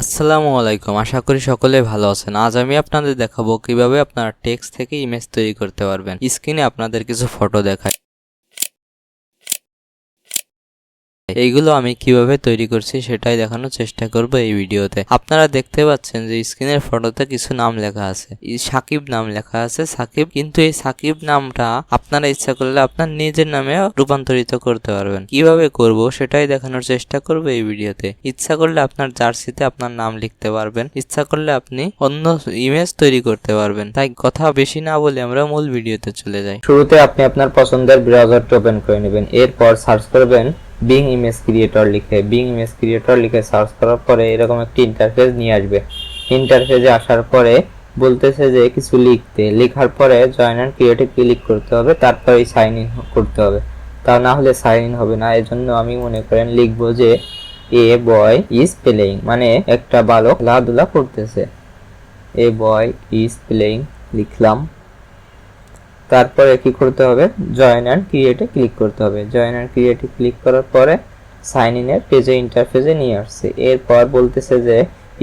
আসসালামু আলাইকুম। আশা করি সকলে ভালো আছেন। আজ আমি আপনাদের দেখাবো কীভাবে আপনারা টেক্সট থেকে ইমেজ তৈরি করতে পারবেন। স্ক্রিনে আপনাদের কিছু ফটো দেখায়। এইগুলো আমি কীভাবে তৈরি করছি সেটাই দেখানোর চেষ্টা করব এই ভিডিওতে। আপনারা দেখতে পাচ্ছেন যে স্ক্রিনের ফটোতে কিছু নাম লেখা আছে। সাকিব নাম লেখা আছে। সাকিব, কিন্তু এই সাকিব নামটা আপনারা ইচ্ছা করলে আপনার নিজের নামে রূপান্তরিত করতে পারবেন। কীভাবে করব সেটাই দেখানোর চেষ্টা করব এই ভিডিওতে। ইচ্ছা করলে আপনার জার্সিতে আপনার নাম লিখতে পারবেন। ইচ্ছা করলে আপনি অন্য ইমেজ তৈরি করতে পারবেন। তাই কথা বেশি না বলে আমরা মূল ভিডিওতে চলে যাই। শুরুতে আপনি আপনার পছন্দের ব্রাউজারটা ওপেন করে নেবেন। এরপর সার্চ করবেন বিং ইমেজ ক্রিয়েটর লিখে বিং ইমেজ ক্রিয়েটর লিখে সার্চ করার পরে এরকম একটি ইন্টারফেস নিয়ে আসবে। ইন্টারফেসে আসার পরে বলতেছে যে কিছু লিখতে। লেখার পরে জয়েন অ্যান্ড ক্রিয়েটে ক্লিক করতে হবে, তারপরে সাইন ইন করতে হবে। তা না হলে সাইন ইন হবে না, এজন্য আমি মনে করেন লিখব যে এ বয় ইজ প্লেয়িং মানে একটা বালক খেলাধুলা করতেছে। এ বয় ইজ প্লেয়িং লিখলাম। তারপরে কি করতে হবে? জয়েন অ্যান্ড ক্রিয়েটে ক্লিক করতে হবে। জয়েন অ্যান্ড ক্রিয়েটে ক্লিক করার পরে সাইন ইনের পেজে ইন্টারফেসে নিয়ে আসছে। এরপর বলতেছে যে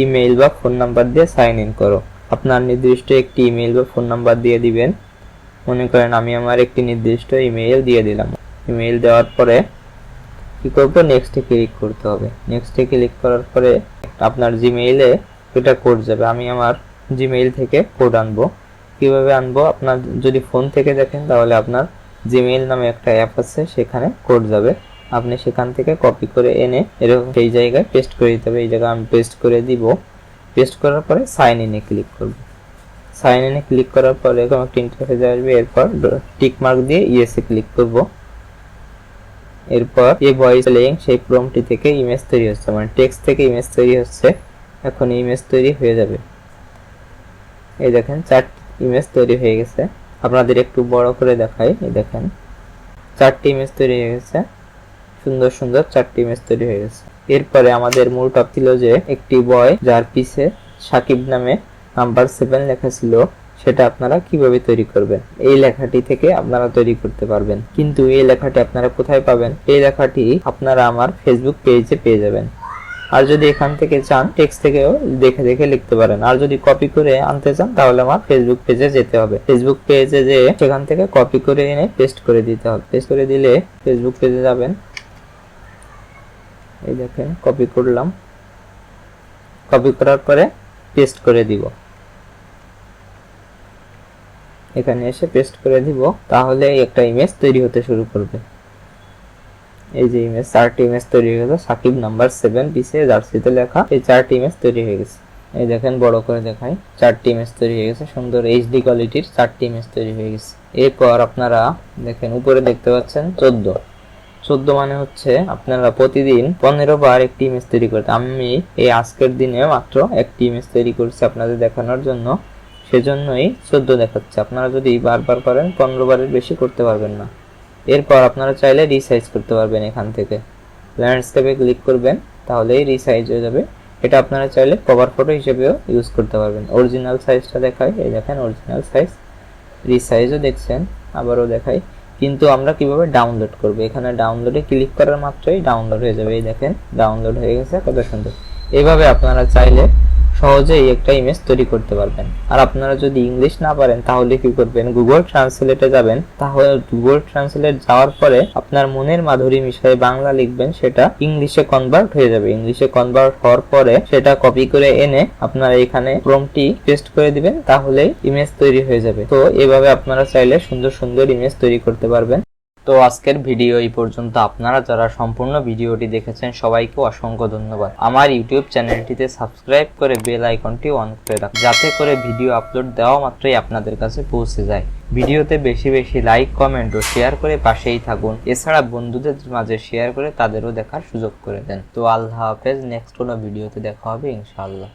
ইমেইল বা ফোন নাম্বার দিয়ে সাইন ইন করো। আপনার নির্দিষ্ট একটি ইমেইল বা ফোন নাম্বার দিয়ে দিবেন। মনে করেন আমি আমার একটি নির্দিষ্ট ইমেইল দিয়ে দিলাম। ইমেইল দেওয়ার পরে কি করব? নেক্সটে ক্লিক করতে হবে। নেক্সটে ক্লিক করার পরে আপনার জিমেইলে এটা কোড যাবে। আমি আমার জিমেইল থেকে কোড আনব। কীভাবে আনব? আপনার যদি ফোন থেকে দেখেন, তাহলে আপনার জিমেইল নামে একটা অ্যাপ আছে, সেখানে কোড যাবে। আপনি সেখান থেকে কপি করে এনে এরকম সেই জায়গায় পেস্ট করে দিতে হবে। এই জায়গায় আমি পেস্ট করে দিব। পেস্ট করার পরে সাইন ইনে ক্লিক করব। সাইন ইনে ক্লিক করার পরে এরকম একটা ইন্টারফেস আসবে। এরপর টিক মার্ক দিয়ে ইয়েসে ক্লিক করব। এরপর এই ভয়েস প্লেয়িং সেই প্রমটি থেকে ইমেজ তৈরি হচ্ছে। মানে টেক্সট থেকে ইমেজ তৈরি হচ্ছে। এখন ইমেজ তৈরি হয়ে যাবে। এই দেখেন, চারটি ইমেজ তৈরি হয়ে গেছে। আপনাদের একটু বড় করে দেখাই দেখেন। চারটি ইমেজ তৈরি হয়ে গেছে। সুন্দর সুন্দর চারটি ইমেজ তৈরি হয়ে গেছে। এরপরে আমাদের মূল টপ ছিল যে একটি বয় যার পিছে সাকিব নামে নাম্বার সেভেন লেখা ছিল, সেটা আপনারা কীভাবে তৈরি করবেন? এই লেখাটি থেকে আপনারা তৈরি করতে পারবেন। কিন্তু এই লেখাটি আপনারা কোথায় পাবেন? এই লেখাটি আপনারা আমার ফেসবুক পেজে পেয়ে যাবেন। আর যদি এখান থেকে চান টেক্সট থেকেও দেখে দেখে লিখতে পারেন। আর যদি কপি করে আনতে চান, তাহলে আমার ফেসবুক পেজে যেতে হবে। ফেসবুক পেজে যে সেখান থেকে কপি করে এনে পেস্ট করে দিতে হবে। পেস্ট করে দিলে ফেসবুক পেজে যাবেন। এই দেখেন কপি করলাম। কপি করার পরে পেস্ট করে দিব। এখানে এসে পেস্ট করে দিব। তাহলে একটা ইমেজ তৈরি হতে শুরু করবে। এই যে ইমেজ চারটি ইমেজ তৈরি হয়ে গেছে। সাকিব নাম্বার সেভেন পিসে জার্সিতে লেখা এই চারটি ইমেজ তৈরি হয়ে গেছে। এই দেখেন, বড় করে দেখাই। চারটি ইমেজ তৈরি হয়ে গেছে। সুন্দর এইচডি কোয়ালিটির চারটি ইমেজ তৈরি হয়ে গেছে। এরপর আপনারা দেখেন, উপরে দেখতে পাচ্ছেন চোদ্দ। চোদ্দ মানে হচ্ছে আপনারা প্রতিদিন পনেরো বার একটি ইমেজ তৈরি করতে আমি এই আজকের দিনে মাত্র একটি ইমেজ তৈরি করছি আপনাদের দেখানোর জন্য। সেজন্যই চোদ্দ দেখাচ্ছে। আপনারা যদি বারবার করেন, পনেরো বারের বেশি করতে পারবেন না। এরপর আপনারা চাইলে রিসাইজ করতে পারবেন এখান থেকে। ল্যান্ডস্কেপে ক্লিক করবেন, তাহলেই রিসাইজ হয়ে যাবে। এটা আপনারা চাইলে কভার ফটো হিসেবেও ইউজ করতে পারবেন। অরিজিনাল সাইজটা দেখায় এই দেখেন অরিজিনাল সাইজ রিসাইজও দেখছেন, আবারও দেখাই। কিন্তু আমরা কীভাবে ডাউনলোড করব? এখানে ডাউনলোডে ক্লিক করার মাত্রই ডাউনলোড হয়ে যাবে। এই দেখেন ডাউনলোড হয়ে গেছে, কত সুন্দর। এইভাবে আপনারা চাইলে সহজেই একটা ইমেজ তৈরি করতে পারবেন। আর আপনারা যদি ইংলিশ না পারেন, তাহলে কি করবেন? গুগল ট্রান্সলেটে যাবেন। তাহলে গুগল ট্রান্সলেট যাওয়ার পরে আপনার মনের মাধুরী মিশায় বাংলা লিখবেন, সেটা ইংলিশে কনভার্ট হয়ে যাবে। ইংলিশে কনভার্ট হওয়ার পরে সেটা কপি করে এনে আপনারা এখানে প্রমটি পেস্ট করে দিবেন তাহলে ইমেজ তৈরি হয়ে যাবে। তো এভাবে আপনারা চাইলে সুন্দর সুন্দর ইমেজ তৈরি করতে পারবেন। তো আজকের ভিডিও এই পর্যন্ত। আপনারা যারা সম্পূর্ণ ভিডিওটি দেখেছেন, সবাইকে অসংখ্য ধন্যবাদ। আমার ইউটিউব চ্যানেলটিতে সাবস্ক্রাইব করে বেল আইকনটি অন করে রাখুন যাতে করে ভিডিও আপলোড দেওয়া মাত্রই আপনাদের কাছে পৌঁছে যায়। ভিডিওতে বেশি বেশি লাইক, কমেন্ট ও শেয়ার করে পাশেই থাকুন। এছাড়া বন্ধুদের মাঝে শেয়ার করে তাদেরও দেখার সুযোগ করে দেন। তো আল্লাহ হাফেজ, নেক্সট কোনো ভিডিওতে দেখা হবে, ইনশাআল্লাহ।